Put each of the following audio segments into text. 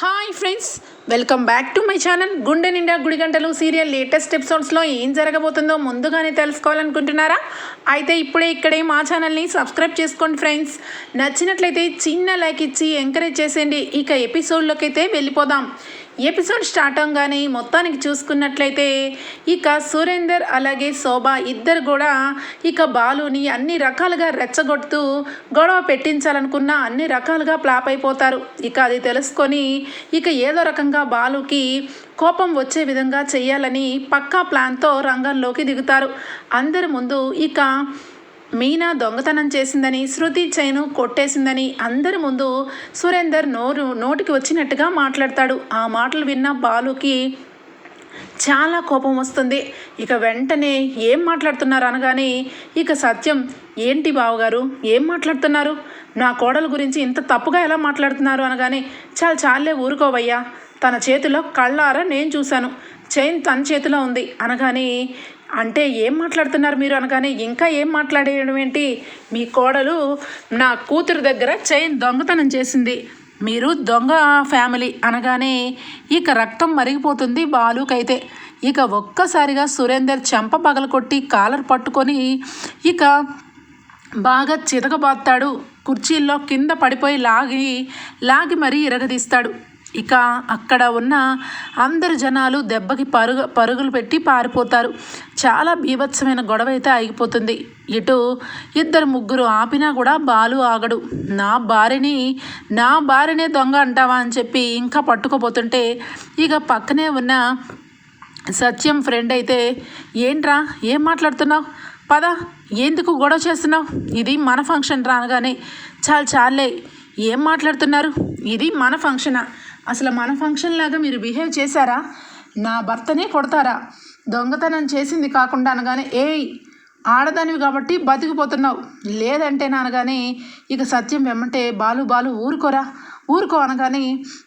Hi friends welcome back to my channel గుండె నిండా గుడి గంటలు సీరియల్ లేటెస్ట్ ఎపిసోడ్స్లో ఏం జరగబోతుందో ముందుగానే తెలుసుకోవాలనుకుంటున్నారా? అయితే ఇప్పుడే ఇక్కడే మా ఛానల్ని సబ్స్క్రైబ్ చేసుకోండి ఫ్రెండ్స్ నచ్చినట్లయితే చిన్న లైక్ ఇచ్చి ఎంకరేజ్ చేసేయండి. ఇక ఎపిసోడ్లోకి అయితే వెళ్ళిపోదాం. ఎపిసోడ్ స్టార్ట్ అవగానే మొత్తానికి చూసుకున్నట్లయితే ఇక సురేందర్ అలాగే శోభ ఇద్దరు కూడా ఇక బాలుని అన్ని రకాలుగా రెచ్చగొడుతూ గొడవ పెట్టించాలనుకున్న అన్ని రకాలుగా ప్లాప్ అయిపోతారు. ఇక అది తెలుసుకొని ఇక ఏదో రకంగా బాలుకి కోపం వచ్చే విధంగా చేయాలని పక్కా ప్లాన్తో రంగంలోకి దిగుతారు. అందరి ముందు ఇక మీనా దొంగతనం చేసిందని శృతి చైను కొట్టేసిందని అందరి ముందు సురేందర్ నోరు నోటికి వచ్చినట్టుగా మాట్లాడతాడు. ఆ మాటలు విన్న బాలుకి చాలా కోపం వస్తుంది. ఇక వెంటనే ఏం మాట్లాడుతున్నారు అనగానే ఇక సత్యం ఏంటి బావగారు ఏం మాట్లాడుతున్నారు? నా కోడల గురించి ఇంత తప్పుగా ఎలా మాట్లాడుతున్నారు? అనగానే చాలా చాలే ఊరుకోవయ్యా. తన చేతిలో కళ్ళారా నేను చూశాను. చైన్ తన చేతిలో ఉంది. అనగానే అంటే ఏం మాట్లాడుతున్నారు మీరు అనగానే ఇంకా ఏం మాట్లాడేయడం ఏంటి? మీ కోడలు నా కూతురు దగ్గర చైన్ దొంగతనం చేసింది. మీరు దొంగ ఫ్యామిలీ అనగానే ఇక రక్తం మరిగిపోతుంది బాలుకైతే. ఇక ఒక్కసారిగా సురేందర్ చెంప పగలకొట్టి కాలర్ పట్టుకొని ఇక బాగా చితకబాస్తాడు కుర్చీల్లో కింద పడిపోయి లాగి లాగి మరీ ఇరగదీస్తాడు. ఇక అక్కడ ఉన్న అందరు జనాలు దెబ్బకి పరుగు పరుగులు పెట్టి పారిపోతారు. చాలా బీభత్సమైన గొడవ అయితే ఆగిపోతుంది. ఇటు ఇద్దరు ముగ్గురు ఆపినా కూడా బాలు ఆగడు. నా భార్యని నా భార్యనే దొంగ అంటావా అని చెప్పి ఇంకా పట్టుకోపోతుంటే ఇక పక్కనే ఉన్న సత్యం ఫ్రెండ్ అయితే ఏంట్రా ఏం మాట్లాడుతున్నావు? పద ఎందుకు గొడవ చేస్తున్నావు? ఇది మన ఫంక్షన్ రానగానే. చాలు చాలే ఏం మాట్లాడుతున్నారు? ఇది మన ఫంక్షనా అసలు మన ఫంక్షన్ లాగా మీరు బిహేవ్ చేశారా? నా భర్తనే కొడతారా? దొంగతనం చేసింది కాకుండా అనగానే ఏయ్ ఆడదానివి కాబట్టి బతికిపోతున్నావు. లేదంటే అనగానే ఇక సత్యం వెమ్మంటే బాలు బాలు ఊరుకోరా. ఊరుకో అనగానే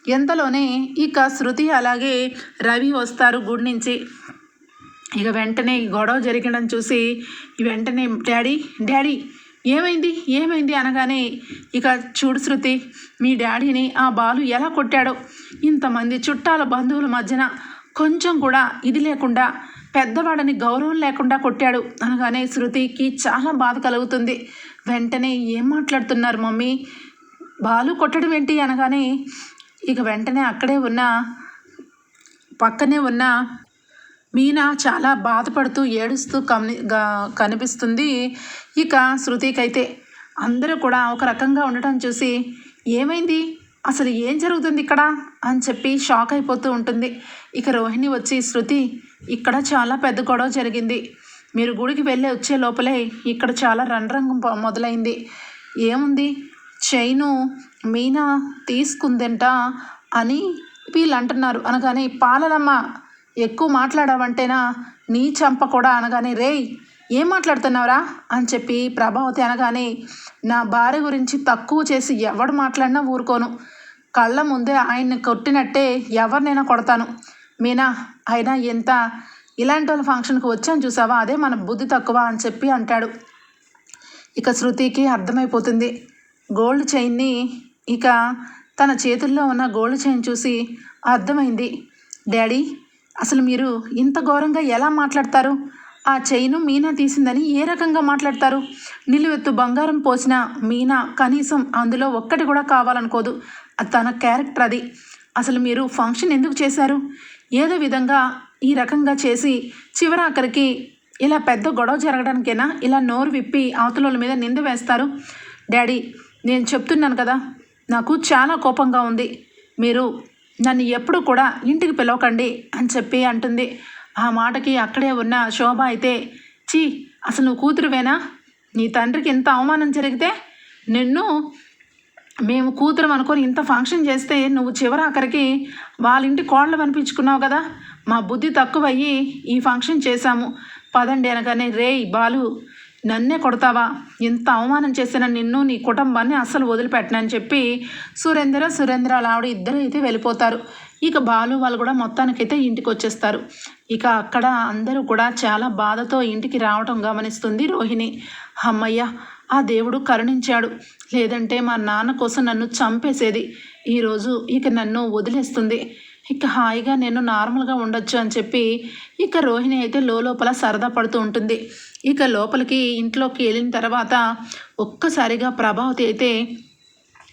ఎంతలోనే ఇక శృతి అలాగే రవి వస్తారు గుడి నుంచి. ఇక వెంటనే గొడవ జరిగడం చూసి వెంటనే డాడీ డాడీ ఏమైంది? ఏమైంది అనగానే ఇక చూడు శృతి మీ డాడీని ఆ బాలు ఎలా కొట్టాడో. ఇంతమంది చుట్టాల బంధువుల మధ్యన కొంచెం కూడా ఇది లేకుండా పెద్దవాడని గౌరవం లేకుండా కొట్టాడు అనగానే శృతికి చాలా బాధ కలుగుతుంది. వెంటనే ఏం మాట్లాడుతున్నారు మమ్మీ? బాలు కొట్టడం ఏంటి అనగానే ఇక వెంటనే అక్కడే ఉన్న పక్కనే ఉన్న మీనా చాలా బాధపడుతూ ఏడుస్తూ కని కనిపిస్తుంది. ఇక శృతికైతే అందరూ కూడా ఒక రకంగా ఉండటం చూసి ఏమైంది? అసలు ఏం జరుగుతుంది ఇక్కడ? అని చెప్పి షాక్ అయిపోతూ ఉంటుంది. ఇక రోహిణి వచ్చి శృతి ఇక్కడ చాలా పెద్ద గొడవ జరిగింది. మీరు గుడికి వెళ్ళి వచ్చే లోపలే ఇక్కడ చాలా రణరంగం మొదలైంది. ఏముంది? చైను మీనా తీసుకుందంట అని వీళ్ళు అంటున్నారు అనగానే పాలనమ్మ ఎక్కువ మాట్లాడావంటేనా? నీ చంప కూడా అనగానే రేయ్ ఏం మాట్లాడుతున్నావురా? అని చెప్పి ప్రభావతి అనగానే నా భార్య గురించి తక్కువ చేసి ఎవడు మాట్లాడినా ఊరుకోను. కళ్ళ ముందే ఆయన్ని కొట్టినట్టే ఎవరినైనా కొడతాను. మీనా అయినా ఎంత? ఇలాంటి వాళ్ళ ఫంక్షన్కి వచ్చాను చూసావా? అదే మన బుద్ధి తక్కువ అని చెప్పి అంటాడు. ఇక శృతికి అర్థమైపోతుంది. గోల్డ్ చైన్ని ఇక తన చేతుల్లో ఉన్న గోల్డ్ చైన్ చూసి అర్థమైంది. డాడీ అసలు మీరు ఇంత ఘోరంగా ఎలా మాట్లాడతారు? ఆ చైను మీనా తీసిందని ఏ రకంగా మాట్లాడతారు? నిలువెత్తు బంగారం పోసిన మీనా కనీసం అందులో ఒక్కటి కూడా కావాలనుకోదు. అది తన క్యారెక్టర్ అది. అసలు మీరు ఫంక్షన్ ఎందుకు చేశారు? ఏదో విధంగా ఈ రకంగా చేసి చివరాఖరికి ఇలా పెద్ద గొడవ జరగడానికైనా? ఇలా నోరు విప్పి అవతల మీద నింద వేస్తారు? డాడీ నేను చెప్తున్నాను కదా నాకు చాలా కోపంగా ఉంది. మీరు నన్ను ఎప్పుడు కూడా ఇంటికి పిలవకండి అని చెప్పి అంటుంది. ఆ మాటకి అక్కడే ఉన్న శోభ అయితే చీ అసలు నువ్వు కూతురువేనా? నీ తండ్రికి ఇంత అవమానం జరిగితే నిన్ను మేము కూతురు అనుకొని ఇంత ఫంక్షన్ చేస్తే నువ్వు చివరి చివరాఖరికి వాళ్ళ ఇంటి కోళ్ళు అనిపించుకున్నావు కదా? మా బుద్ధి తక్కువయ్యి ఈ ఫంక్షన్ చేశాము. పదండి అనగానే రేయ్ బాలు నన్నే కొడతావా? ఇంత అవమానం చేసిన నిన్ను నీ కుటుంబాన్ని అస్సలు వదిలిపెట్టనని చెప్పి సురేంద్ర సురేంద్ర ఆవిడ ఇద్దరు అయితే వెళ్ళిపోతారు. ఇక బాలు వాళ్ళు కూడా మొత్తానికైతే ఇంటికి వచ్చేస్తారు ఇక అక్కడ అందరూ కూడా చాలా బాధతో ఇంటికి రావటం గమనిస్తుంది రోహిణి. అమ్మయ్య ఆ దేవుడు కరుణించాడు. లేదంటే మా నాన్న కోసం నన్ను చంపేసేది. ఈరోజు ఇక నన్ను వదిలేస్తుంది. ఇక హాయిగా నేను నార్మల్గా ఉండొచ్చు అని చెప్పి ఇక రోహిణి అయితే లోపల సరదా పడుతూ ఉంటుంది. ఇక లోపలికి ఇంట్లోకి వెళ్ళిన తర్వాత ఒక్కసారిగా ప్రభావతి అయితే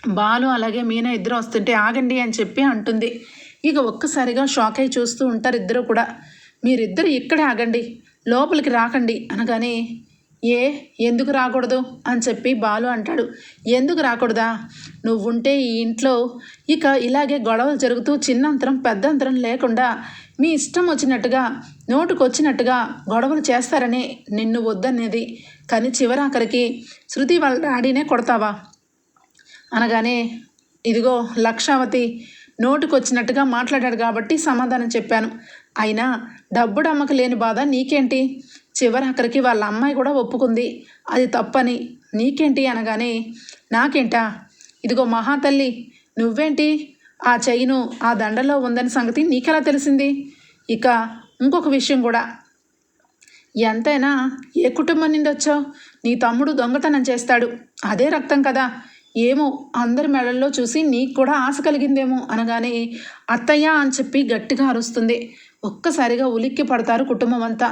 బాలు అలాగే మీనా ఇద్దరు వస్తుంటే ఆగండి అని చెప్పి అంటుంది. ఇక ఒక్కసారిగా షాక్ అయి చూస్తూ ఉంటారు ఇద్దరు కూడా. మీరిద్దరు ఇక్కడే ఆగండి లోపలికి రాకండి అనగానే ఏ? ఎందుకు రాకూడదు? అని చెప్పి బాలు అంటాడు. ఎందుకు రాకూడదా? నువ్వుంటే ఈ ఇంట్లో ఇక ఇలాగే గొడవలు జరుగుతూ చిన్నంతరం పెద్దంతరం లేకుండా మీ ఇష్టం వచ్చినట్టుగా నోటుకొచ్చినట్టుగా గొడవలు చేస్తారని నిన్ను వద్దనేది. కానీ చివరాఖరికి శృతి వాళ్ళ డాడీనే కొడతావా? అనగానే ఇదిగో లక్షావతి నోటుకొచ్చినట్టుగా మాట్లాడాడు కాబట్టి సమాధానం చెప్పాను. అయినా డబ్బు డమ్మక లేని బాధ నీకేంటి? చివరాఖరికి వాళ్ళ అమ్మాయి కూడా ఒప్పుకుంది. అది తప్పని. నీకేంటి అనగానే నాకేంటా? ఇదిగో మహాతల్లి నువ్వేంటి? ఆ చైను ఆ దండలో ఉందని సంగతి నీకెలా తెలిసింది? ఇక ఇంకొక విషయం కూడా. ఎంతైనా ఏ కుటుంబం నుండి వచ్చావు? నీ తమ్ముడు దొంగతనం చేస్తాడు. అదే రక్తం కదా. ఏమో అందరి మెడల్లో చూసి నీకు కూడా ఆశ కలిగిందేమో అనగానే అత్తయ్య అని చెప్పి గట్టిగా అరుస్తుంది. ఒక్కసారిగా ఉలిక్కి పడతారు కుటుంబం అంతా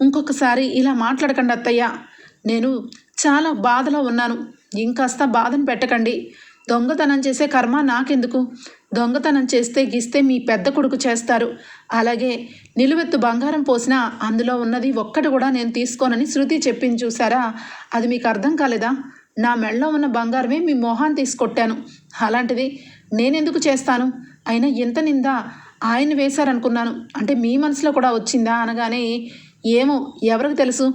ఇంకొకసారి ఇలా మాట్లాడకండి అత్తయ్య. నేను చాలా బాధలో ఉన్నాను. ఇంకాస్త బాధను పెట్టకండి. దొంగతనం చేసే కర్మ నాకెందుకు? దొంగతనం చేస్తే గీస్తే మీ పెద్ద కొడుకు చేస్తారు. అలాగే నిలువెత్తు బంగారం పోసినా అందులో ఉన్నది ఒక్కటి కూడా నేను తీసుకోనని శృతి చెప్పింది చూసారా అది మీకు అర్థం కాలేదా? నా మెడలో ఉన్న బంగారమే మీ మొహాన్ని తీసుకొట్టాను. అలాంటిది నేనెందుకు చేస్తాను? అయినా ఎంత నిందా? ఆయన వేశారనుకున్నాను. అంటే మీ మనసులో కూడా వచ్చిందా అనగానే ఏమో ఎవరికి తెలుసు?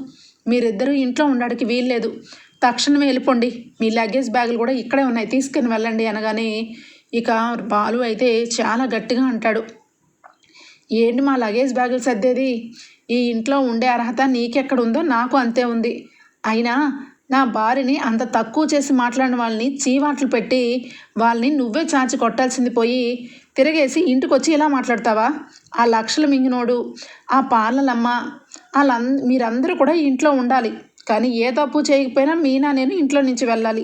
మీరిద్దరూ ఇంట్లో ఉండడానికి వీల్లేదు. తక్షణమే వెళ్ళిపోండి. మీ లగేజ్ బ్యాగులు కూడా ఇక్కడే ఉన్నాయి. తీసుకుని వెళ్ళండి అనగానే ఇక బాలు అయితే చాలా గట్టిగా అంటాడు. ఏంటి మా లగేజ్ బ్యాగులు సర్దేది? ఈ ఇంట్లో ఉండే అర్హత నీకెక్కడ ఉందో నాకు అంతే ఉంది. అయినా నా భార్యని అంత తక్కువ చేసి మాట్లాడిన వాళ్ళని చీవాట్లు పెట్టి వాళ్ళని నువ్వే చాచి కొట్టాల్సింది పోయి తిరగేసి ఇంటికి వచ్చి ఇలా మాట్లాడతావా? ఆ లక్షలు మింగినోడు ఆ పార్లలమ్మ వాళ్ళ మీరందరూ కూడా ఇంట్లో ఉండాలి. కానీ ఏ తప్పు చేయకపోయినా మీనా నేను ఇంట్లో నుంచి వెళ్ళాలి.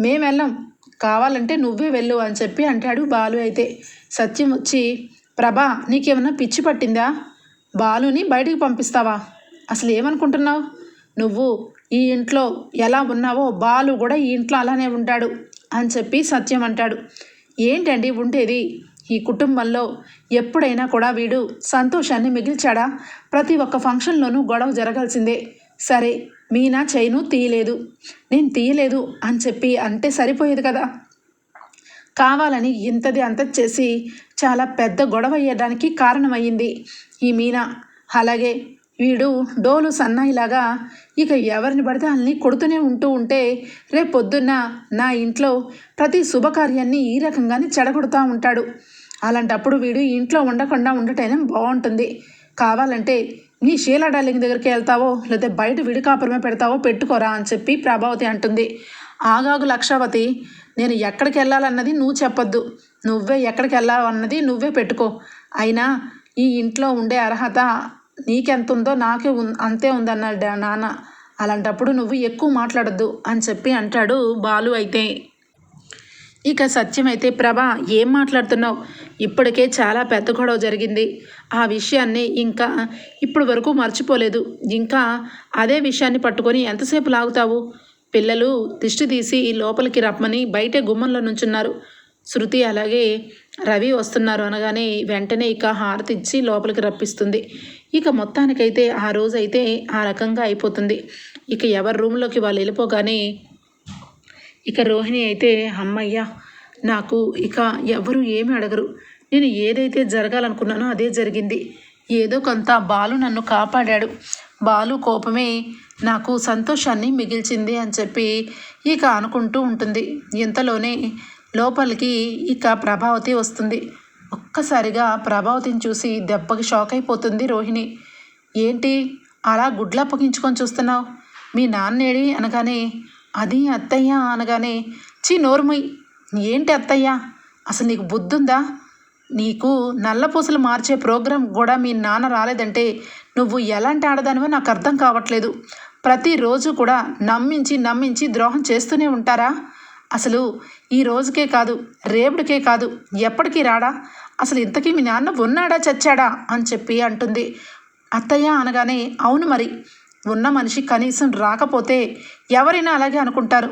మేము వెళ్ళాం. కావాలంటే నువ్వే వెళ్ళు అని చెప్పి అంటాడు బాలు అయితే. సత్యం వచ్చి ప్రభా నీకేమన్నా పిచ్చి పట్టిందా? బాలుని బయటికి పంపిస్తావా? అసలు ఏమనుకుంటున్నావు? నువ్వు ఈ ఇంట్లో ఎలా ఉన్నావో బాలు కూడా ఈ ఇంట్లో అలానే ఉంటాడు అని చెప్పి సత్యం అంటాడు. ఏంటండి ఉండేది? ఈ కుటుంబంలో ఎప్పుడైనా కూడా వీడు సంతోషాన్ని మిగిల్చాడా? ప్రతి ఒక్క ఫంక్షన్లోనూ గొడవ జరగాల్సిందే. సరే మీనా చైను తీయలేదు. నేను తీయలేదు అని చెప్పి అంటే సరిపోయేది కదా? కావాలని ఇంతది అంత చేసి చాలా పెద్ద గొడవ అయ్యడానికి కారణమయ్యింది ఈ మీనా. అలాగే వీడు డోలు సన్నాయిలాగా ఇక ఎవరిని పడితే వాళ్ళని కొడుతూనే ఉంటూ ఉంటే రేపు పొద్దున్న నా ఇంట్లో ప్రతి శుభకార్యాన్ని ఈ రకంగానే చెడగొడుతూ ఉంటాడు. అలాంటప్పుడు వీడు ఇంట్లో ఉండకుండా ఉండటమే బాగుంటుంది. కావాలంటే నీ షీలా డార్లింగ్ దగ్గరికి వెళ్తావో లేదా బయట విడికాపురమే పెడతావో పెట్టుకోరా అని చెప్పి ప్రభావతి అంటుంది. ఆగాగు లక్షావతి నేను ఎక్కడికి వెళ్ళాలన్నది నువ్వు చెప్పొద్దు. నువ్వే ఎక్కడికి వెళ్ళాలన్నది నువ్వే పెట్టుకో. అయినా ఈ ఇంట్లో ఉండే అర్హత నీకెంత ఉందో నాకే ఉం అంతే ఉందన్నాడు నాన్న. అలాంటప్పుడు నువ్వు ఎక్కువ మాట్లాడద్దు అని చెప్పి అంటాడు బాలు అయితే. ఇక సత్యమైతే ప్రభా ఏం మాట్లాడుతున్నావు? ఇప్పటికే చాలా పెద్ద గొడవ జరిగింది. ఆ విషయాన్ని ఇంకా ఇప్పుడు వరకు మర్చిపోలేదు. ఇంకా అదే విషయాన్ని పట్టుకొని ఎంతసేపు లాగుతావు? పిల్లలు దిష్టి తీసి లోపలికి రమ్మని బయటే గుమ్మంలో నుంచున్నారు. శృతి అలాగే రవి వస్తున్నారు అనగానే వెంటనే ఇక హారతి ఇచ్చి లోపలికి రప్పిస్తుంది. ఇక మొత్తానికైతే ఆ రోజైతే ఆ రకంగా అయిపోతుంది. ఇక ఎవరి రూమ్లోకి వాళ్ళు వెళ్ళిపోగానే ఇక రోహిణి అయితే అమ్మయ్య నాకు ఇక ఎవరు ఏమి అడగరు. నేను ఏదైతే జరగాలనుకున్నానో అదే జరిగింది. ఏదో కొంత బాలు నన్ను కాపాడాడు. బాలు కోపమే నాకు సంతోషాన్ని మిగిల్చింది అని చెప్పి ఇక అనుకుంటూ ఉంటుంది. ఇంతలోనే లోపలికి ఇక ప్రభావతి వస్తుంది. ఒక్కసారిగా ప్రభావతిని చూసి దెబ్బకి షాక్ అయిపోతుంది రోహిణి. ఏంటి అలా గుడ్లా పొగించుకొని చూస్తున్నావు? మీ నాన్నేడి అనగానే అది అత్తయ్య అనగానే చీ నోరుమొయ్ ఏంటి అత్తయ్య? అసలు నీకు బుద్ధుందా? నీకు నల్లపూసలు మార్చే ప్రోగ్రాం కూడా మీ నాన్న రాలేదంటే నువ్వు ఎలాంటి ఆడదానివో నాకు అర్థం కావట్లేదు. ప్రతిరోజు కూడా నమ్మించి నమ్మించి ద్రోహం చేస్తూనే ఉంటారా? అసలు ఈ రోజుకే కాదు రేపుడికే కాదు ఎప్పటికీ రాడా? అసలు ఇంతకీ మీ నాన్న ఉన్నాడా చచ్చాడా? అని చెప్పి అంటుంది. అత్తయ్య అనగానే అవును మరి ఉన్న మనిషి కనీసం రాకపోతే ఎవరైనా అలాగే అనుకుంటారు.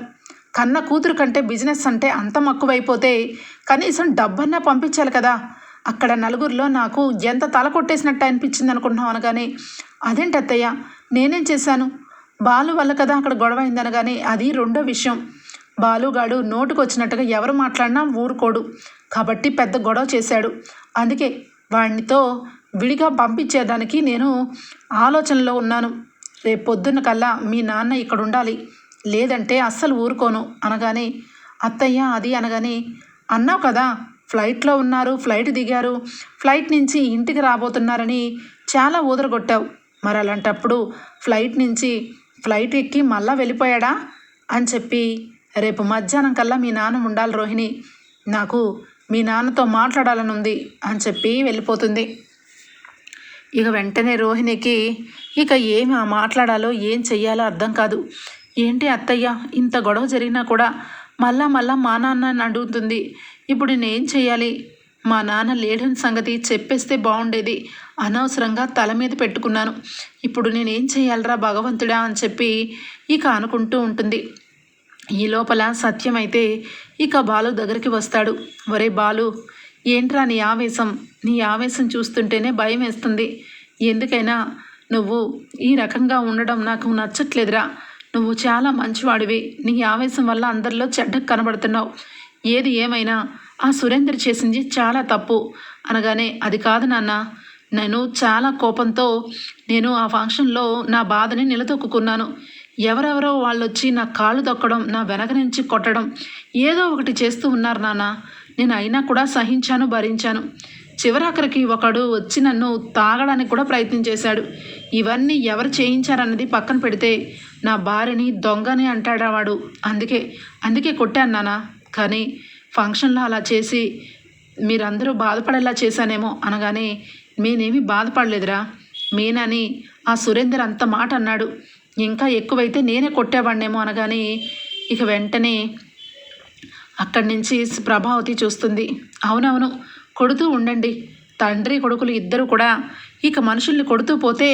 కన్న కూతురు కంటే బిజినెస్ అంటే అంత మక్కువైపోతే కనీసం డబ్బన్నా పంపించాలి కదా. అక్కడ నలుగురిలో నాకు ఎంత తల కొట్టేసినట్టు అనిపించింది అనుకుంటున్నాం అనగానే అదేంటి అత్తయ్య నేనేం చేశాను? బాలు వల్ల కదా అక్కడ గొడవ అయిందనగానే అది రెండో విషయం. బాలుగాడు నోటుకొచ్చినట్టుగా ఎవరు మాట్లాడినా ఊరుకోడు. కాబట్టి పెద్ద గొడవ చేశాడు. అందుకే వాడితో విడిగా పంపించేదానికి నేను ఆలోచనలో ఉన్నాను. రేపు పొద్దున్న కల్లా మీ నాన్న ఇక్కడ ఉండాలి లేదంటే అస్సలు ఊరుకోను. అనగానే అత్తయ్య అది అనగానే అన్నావు కదా ఫ్లైట్లో ఉన్నారు ఫ్లైట్ దిగారు ఫ్లైట్ నుంచి ఇంటికి రాబోతున్నారని చాలా ఊదరగొట్టావు. మరి అలాంటప్పుడు ఫ్లైట్ నుంచి ఫ్లైట్ ఎక్కి మళ్ళా వెళ్ళిపోయాడా? అని చెప్పి రేపు మధ్యాహ్నం కల్లా మీ నాన్న ఉండాలి రోహిణి. నాకు మీ నాన్నతో మాట్లాడాలని ఉంది అని చెప్పి వెళ్ళిపోతుంది. ఇక వెంటనే రోహిణికి ఇక ఏమి మాట్లాడాలో ఏం చెయ్యాలో అర్థం కాదు. ఏంటి అత్తయ్య ఇంత గొడవ జరిగినా కూడా మళ్ళా మళ్ళా మా నాన్న అడుగుతుంది. ఇప్పుడు నేనేం చేయాలి మా నాన్న లేడని సంగతి చెప్పేస్తే బాగుండేది అనవసరంగా తల మీద పెట్టుకున్నాను. ఇప్పుడు నేనేం చేయాలరా భగవంతుడా అని చెప్పి ఇక అనుకుంటూ ఉంటుంది. ఈ లోపల సత్యమైతే ఇక బాలు దగ్గరికి వస్తాడు. ఒరే బాలు ఏంట్రా నీ ఆవేశం? నీ ఆవేశం చూస్తుంటేనే భయం వేస్తుంది. ఎందుకైనా నువ్వు ఈ రకంగా ఉండడం నాకు నచ్చట్లేదురా. నువ్వు చాలా మంచివాడివి. నీ ఆవేశం వల్ల అందరిలో చెడ్డకు కనబడుతున్నావు. ఏది ఏమైనా ఆ సురేందర్ చేసింది చాలా తప్పు. అనగానే అది కాదు నాన్న. నేను చాలా కోపంతో నేను ఆ ఫంక్షన్లో నా బాధని నిలదొక్కున్నాను. ఎవరెవరో వాళ్ళు వచ్చి నా కాళ్ళు దొక్కడం నా వెనక నుంచి కొట్టడం ఏదో ఒకటి చేస్తూ ఉన్నారు నాన్న. నేను అయినా కూడా సహించాను భరించాను. చివరాఖరికి ఒకడు వచ్చి నన్ను తాగడానికి కూడా ప్రయత్నం చేశాడు. ఇవన్నీ ఎవరు చేయించారన్నది పక్కన పెడితే నా భార్యని దొంగని అంటాడా వాడు. అందుకే అందుకే కొట్టాను నాన్న. కానీ ఫంక్షన్లో అలా చేసి మీరందరూ బాధపడేలా చేశానేమో అనగానే నేనేమి బాధపడలేదురా. మీనని ఆ సురేందర్ అంత మాట అన్నాడు. ఇంకా ఎక్కువైతే నేనే కొట్టేవాడినేమో అనగానే ఇక వెంటనే అక్కడి నుంచి ప్రభావతి చూస్తుంది. అవునవును కొడుతూ ఉండండి. తండ్రి కొడుకులు ఇద్దరు కూడా ఇక మనుషుల్ని కొడుతూ పోతే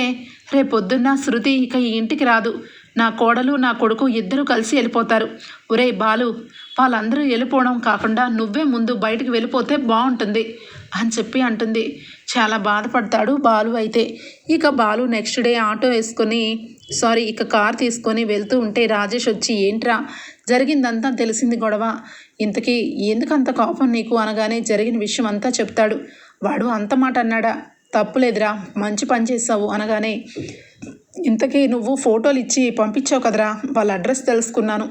రేపొద్దున్న శృతి ఇక ఈ ఇంటికి రాదు. నా కోడలు నా కొడుకు ఇద్దరు కలిసి వెళ్ళిపోతారు. ఒరే బాలు వాళ్ళందరూ వెళ్ళిపోవడం కాకుండా నువ్వే ముందు బయటికి వెళ్ళిపోతే బాగుంటుంది అని చెప్పి అంటుంది. చాలా బాధపడతాడు బాలు అయితే. ఇక బాలు నెక్స్ట్ డే ఆటో వేసుకొని సారీ ఇక కార్ తీసుకొని వెళ్తూ ఉంటే రాజేష్ వచ్చి ఏంట్రా జరిగిందంతా తెలిసింది గొడవ. ఇంతకీ ఎందుకంత కోపం నీకు అనగానే జరిగిన విషయం అంతా చెప్తాడు. వాడు అంత మాట అన్నాడా? తప్పులేదురా మంచి పని చేసావు అనగానే ఇంతకీ నువ్వు ఫోటోలు ఇచ్చి పంపించావు కదరా వాళ్ళ అడ్రస్ తెలుసుకున్నాను.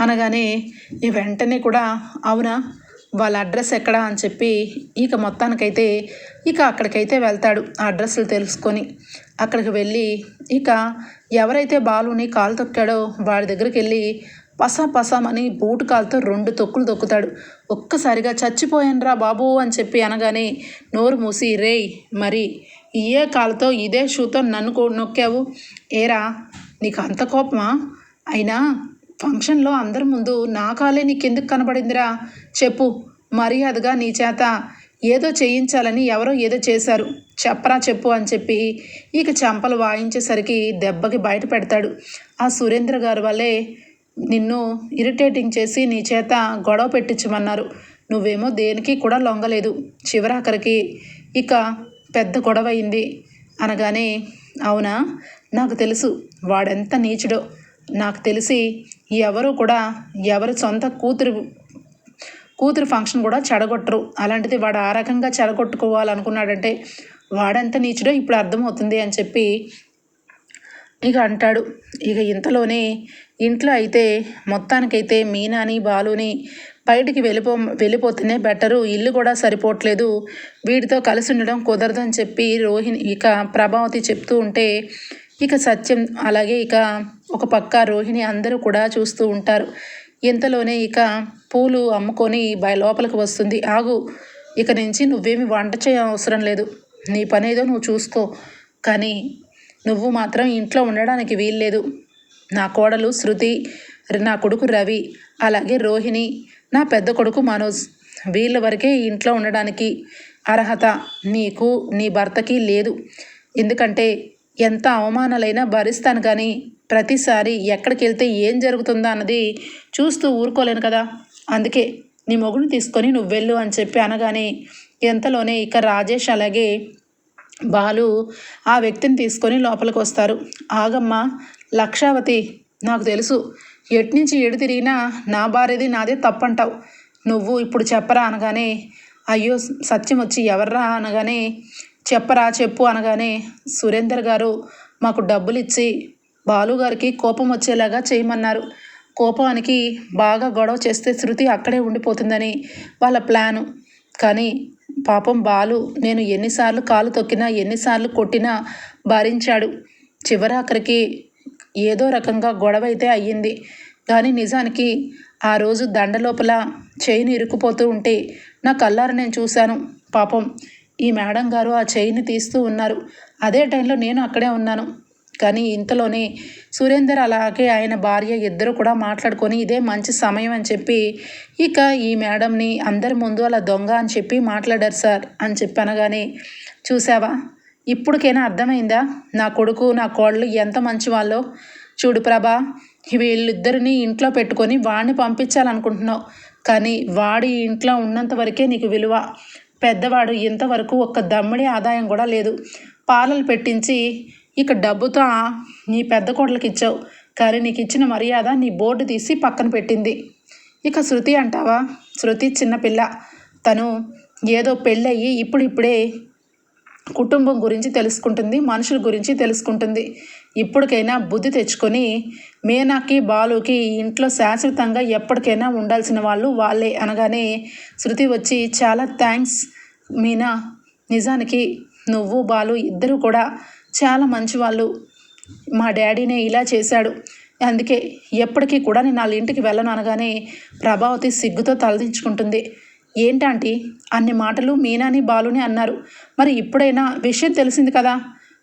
అనగానే ఈ వెంటనే కూడా అవునా? వాళ్ళ అడ్రస్ ఎక్కడా అని చెప్పి ఇక మొత్తానికైతే ఇక అక్కడికైతే వెళ్తాడు ఆ అడ్రస్లు తెలుసుకొని. అక్కడికి వెళ్ళి ఇక ఎవరైతే బాలుని కాలు తొక్కాడో వాడి దగ్గరికి వెళ్ళి పసా పసామని బూటు కాలుతో రెండు తొక్కులు తొక్కుతాడు. ఒక్కసారిగా చచ్చిపోయానురా బాబు అని చెప్పి అనగానే నోరు మూసి రేయ్ మరి ఇయే కాలుతో ఇదే షూతో నన్ను నొక్కావు? ఏరా నీకు అంత కోపమా? అయినా ఫంక్షన్లో అందరి ముందు నా కాలే నీకెందుకు కనబడిందిరా? చెప్పు. మర్యాదగా నీ చేత ఏదో చేయించాలని ఎవరో ఏదో చేశారు. చెప్పరా చెప్పు అని చెప్పి ఇక చెంపలు వాయించేసరికి దెబ్బకి బయట పెడతాడు. ఆ సురేంద్ర గారు వల్లే నిన్ను ఇరిటేటింగ్ చేసి నీ చేత గొడవ పెట్టించమన్నారు. నువ్వేమో దేనికి కూడా లొంగలేదు. చివరాఖరికి ఇక పెద్ద గొడవ అయింది అనగానే అవునా? నాకు తెలుసు. వాడెంత నీచుడో. నాకు తెలిసి ఎవరు కూడా ఎవరి సొంత కూతురు కూతురు ఫంక్షన్ కూడా చెడగొట్టరు. అలాంటిది వాడు ఆ రకంగా చెడగొట్టుకోవాలనుకున్నాడంటే వాడెంత నీచుడో ఇప్పుడు అర్థమవుతుంది అని చెప్పి ఇక అంటాడు. ఇక ఇంతలోనే ఇంట్లో అయితే మొత్తానికైతే మీనాని బాలుని బయటికి వెళ్ళిపో వెళ్ళిపోతేనే బెటరు. ఇల్లు కూడా సరిపోవట్లేదు. వీడితో కలిసి ఉండడం కుదరదని చెప్పి రోహిణి ఇక ప్రభావతి చెప్తూ ఉంటే ఇక సత్యం అలాగే ఇక ఒక పక్క రోహిణి అందరూ కూడా చూస్తూ ఉంటారు. ఇంతలోనే ఇక పూలు అమ్ముకొని బయ లోపలికి వస్తుంది. ఆగు ఇక నుంచి నువ్వేమి వంట చేయ అవసరం లేదు. నీ పని ఏదో నువ్వు చూసుకో. కానీ నువ్వు మాత్రం ఇంట్లో ఉండడానికి వీల్లేదు. నా కోడలు శృతి నా కొడుకు రవి అలాగే రోహిణి నా పెద్ద కొడుకు మనోజ్ వీళ్ళ వరకే ఇంట్లో ఉండడానికి అర్హత నీకు నీ భర్తకి లేదు. ఎందుకంటే ఎంత అవమానాలైనా భరిస్తాను కానీ ప్రతిసారి ఎక్కడికి వెళ్తే ఏం జరుగుతుందా అన్నది చూస్తూ ఊరుకోలేను కదా. అందుకే నీ మొగుడిని తీసుకొని నువ్వు వెళ్ళు అని చెప్పి అనగానే ఎంతలోనే ఇక రాజేష్ అలాగే బాలు ఆ వ్యక్తిని తీసుకొని లోపలికి వస్తారు. ఆగమ్మా లక్షావతి నాకు తెలుసు. ఎట్నుంచి ఎడు తిరిగినా నా భార్యది నాదే తప్పంటావు. నువ్వు ఇప్పుడు చెప్పరా అనగానే అయ్యో సత్యం వచ్చి ఎవర్రా అనగానే చెప్పరా చెప్పు అనగానే సురేందర్ గారు మాకు డబ్బులు ఇచ్చి బాలు గారికి కోపం వచ్చేలాగా చేయమన్నారు. కోపానికి బాగా గొడవ చేస్తే శృతి అక్కడే ఉండిపోతుందని వాళ్ళ ప్లాను. కానీ పాపం బాలు నేను ఎన్నిసార్లు కాలు తొక్కినా ఎన్నిసార్లు కొట్టినా భరించాడు. చివరాఖరికి ఏదో రకంగా గొడవ అయితే అయ్యింది. కానీ నిజానికి ఆ రోజు దండలోపల చేయిని చైన్ ఇరుక్కుపోతూ ఉంటే నా కల్లారు నేను చూశాను. పాపం ఈ మేడం గారు ఆ చైన్ని తీస్తూ ఉన్నారు. అదే టైంలో నేను అక్కడే ఉన్నాను. కానీ ఇంతలోనే సురేందర్ అలాగే ఆయన భార్య ఇద్దరు కూడా మాట్లాడుకొని ఇదే మంచి సమయం అని చెప్పి ఇక ఈ మేడంని అందరి ముందు అలా దొంగ అని చెప్పి మాట్లాడారు సార్ అని చెప్పి అనగానే చూసావా ఇప్పటికైనా అర్థమైందా? నా కొడుకు నా కోళ్ళు ఎంత మంచి వాళ్ళో చూడు ప్రభా వీళ్ళిద్దరిని ఇంట్లో పెట్టుకొని వాడిని పంపించాలనుకుంటున్నావు. కానీ వాడి ఇంట్లో ఉన్నంత వరకే నీకు విలువ. పెద్దవాడు ఇంతవరకు ఒక్క దమ్మిడి ఆదాయం కూడా లేదు. పాలలు పెట్టించి ఇక డబ్బుతో నీ పెద్ద కోడలకి ఇచ్చావు కానీ నీకు ఇచ్చిన మర్యాద నీ బోర్డు తీసి పక్కన పెట్టింది. ఇక శృతి అంటావా? శృతి చిన్నపిల్ల తను ఏదో పెళ్ళయ్యి ఇప్పుడిప్పుడే కుటుంబం గురించి తెలుసుకుంటుంది మనుషుల గురించి తెలుసుకుంటుంది. ఇప్పటికైనా బుద్ధి తెచ్చుకొని మీనాకి బాలుకి ఇంట్లో శాశ్వతంగా ఎప్పటికైనా ఉండాల్సిన వాళ్ళు వాళ్ళే అనగానే శృతి వచ్చి చాలా థ్యాంక్స్ మీనా. నిజానికి నువ్వు బాలు ఇద్దరు కూడా చాలా మంచి వాళ్ళు మా డాడీనే ఇలా చేశాడు. అందుకే ఎప్పటికీ కూడా నేను వాళ్ళ ఇంటికి వెళ్ళను అనగానే ప్రభావతి సిగ్గుతో తలదించుకుంటుంది. ఏంటంటే అన్ని మాటలు మీనాని బాలుని అన్నారు. మరి ఇప్పుడైనా విషయం తెలిసింది కదా?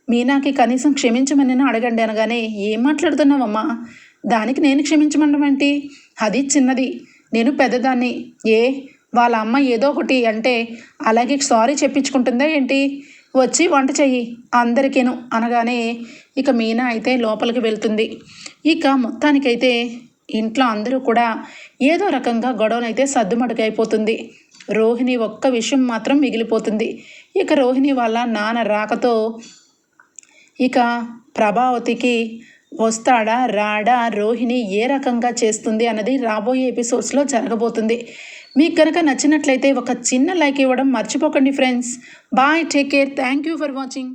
మీనాకి కనీసం క్షమించమని అడగండి అనగానే ఏం మాట్లాడుతున్నావమ్మా? దానికి నేను క్షమించమండం ఏంటి అది చిన్నది. నేను పెద్దదాన్ని. ఏ? వాళ్ళ అమ్మ ఏదో ఒకటి అంటే అలాగే సారీ చెప్పించుకుంటుందా ఏంటి? వచ్చి వంట చెయ్యి. అందరికీను. అనగానే ఇక మీనా అయితే లోపలికి వెళ్తుంది. ఇక మొత్తానికైతే ఇంట్లో అందరూ కూడా ఏదో రకంగా గొడవనైతే సర్దుమడుకైపోతుంది రోహిణి ఒక్క విషయం మాత్రం మిగిలిపోతుంది. ఇక రోహిణి వాళ్ళ నాన్న రాకతో ఇక ప్రభావతికి వస్తాడా రాడా రోహిణి ఏ రకంగా చేస్తుంది అన్నది రాబోయే ఎపిసోడ్స్లో జరగబోతుంది. మీకు కనుక నచ్చినట్లయితే ఒక చిన్న లైక్ ఇవ్వడం మర్చిపోకండి friends. Bye take care thank you for watching